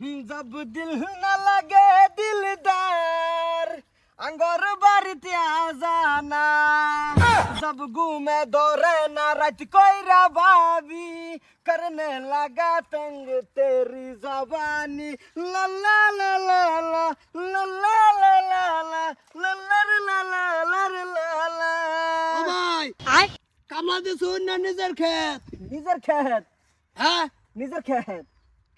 Job দিল না লাগে দিলদার আঙ্গর বাড়িতে আজানা জব ঘুমে দরে না রাত কইরা ভাবি করনে লাগা তঙ্গ তেরি জবানি লা লা লা লা লা লা লা লা লা লা লা আই কামলা দিছুন না নিজের খেত নিজের খেত হ্যাঁ নিজের খেত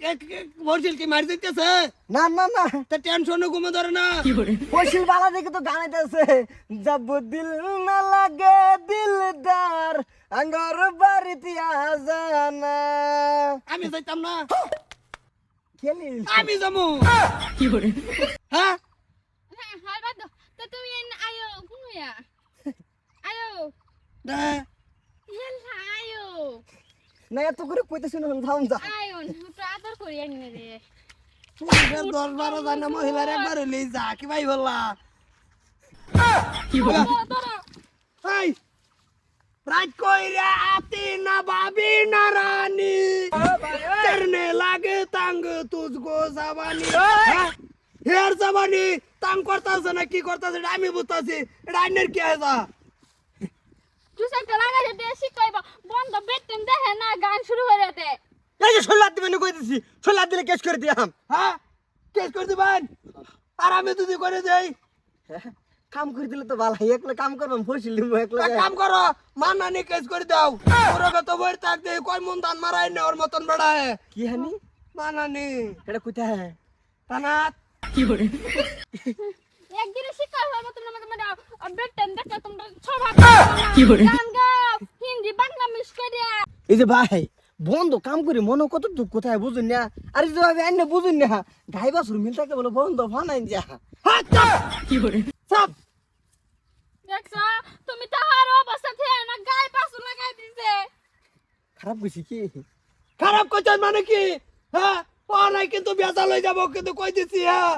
কি মারি দিতেছে? না না না। তা টেনশনে ঘুমে ধরে না। পশিল বালা? দেখে তো গানাইতেছে জব দিল না লাগে দিলদার আঙ্গর বাড়িতে আজানা আমি যাইতাম না। খেলি আমি যাব। হ্যাঁ? হ্যাঁ হয় বাদ দাও। তো তুমি আয়ো কোন হইয়া? আয়ো। না, আয়ো। না এত করে কইতেছি না যাও যা আয়ো আদর করি একদিন রে দশ বারো জানা মহিলার একবার হইলে যা কি ভাই বললা কি বলা এই राज कोई रे आती ना भाभी ना रानी करने लागे तांग तुझको सवानी हेर सवानी तांग करता से ना की करता से डामी बुता से डाइनर क्या है सा तू से चला गया देसी कोई बंद बेटन दे है ना गान शुरू हो रहे थे এই যে সোল্লা দিবেন কইতেছি। সোল্লা দিলে কেস করে দিয়াম। হ্যাঁ? কেস করে দিবেন? আর আমি যদি করে দেই? কাম করে দিলে তো ভালো একলা কাম করবাম ফসিল দিব একলা এক কাম করো মানানি কেস করে দাও। ওরা তো বই থাকতে কয় মন দান মারাই না ওর মতন বেড়ায়। কি হানি? মানানি এটা কোথায়? তানাত। একদিনে শিকার হব তোমরা মতো মানে বেটেন দেখে তোমরা ছড়া গান গাও হিন্দি বাংলা মিক্স করিয়া এই যে ভাই বন্ধ কাম করে মনে কত দুঃখ কোথায় বুঝুন না। আর এই যে ভাই আইনে বুঝুন না। গাই বাসুর মিল থাকে বলে বন্ধ ফানাইন যা। চাপ চাপ! দেখছ? তুমি তাহার অবস্থা থেকে না পাশু লাগাই দিছে। খারাপ গেছি কি? খারাপ করছেন মানে কি? হ্যাঁ? নাই কিন্তু বেজাল হয়ে যাব কিন্তু কই দিছি হ্যাঁ?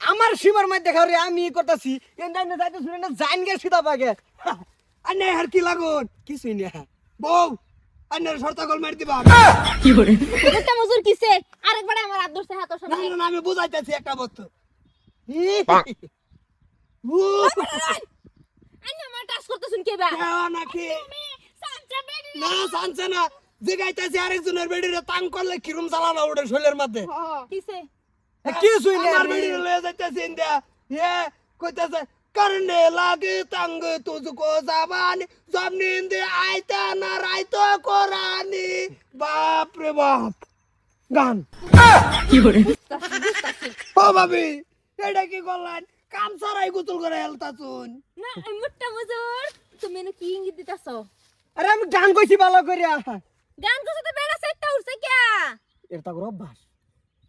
আমার সীমার মধ্যে খাও রে আমি করতেছি। এন্ডা এন্ডা যাইতে শুনে না জান গে সিধা পাগে আর নেই আর কি লাগুন? কিছুই না বউ! আন্নের শর্তাকল মারি দিবা। একটা মজুর কিসে? আরেকবার আমার হাত না আমি বুঝাইতেছি একটা বস্তু। উ, আইনা আমার টাচ করতেছুন কে বা? কেও নাকি? না জানছে না। জিগাইতেছি আরেকজনের বেডিরে তাং করলে কিরম চালানো ওটা শৈলের মধ্যে? কিসে? কিছুই না আমার বেডিরে লয়ে যাইতেছি ইন্ডিয়া। এ কইতেছে করনে লাগে তঙ্গ তুঝকো জাবানি জব নিন্দে আইতা না রাইতো কোরআনি বাপ রে বাপ গান ও ভাবি এটা কি করলেন কাম সারাই গুতুল করে হেলতাছুন না মুট্টা মজুর তুমি না কি ইঙ্গিত দিতাছো আরে আমি গান কইছি ভালো করিয়া গান করছ তো বেড়া সেটটা উঠছে কে এটা তো অভ্যাস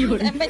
有人没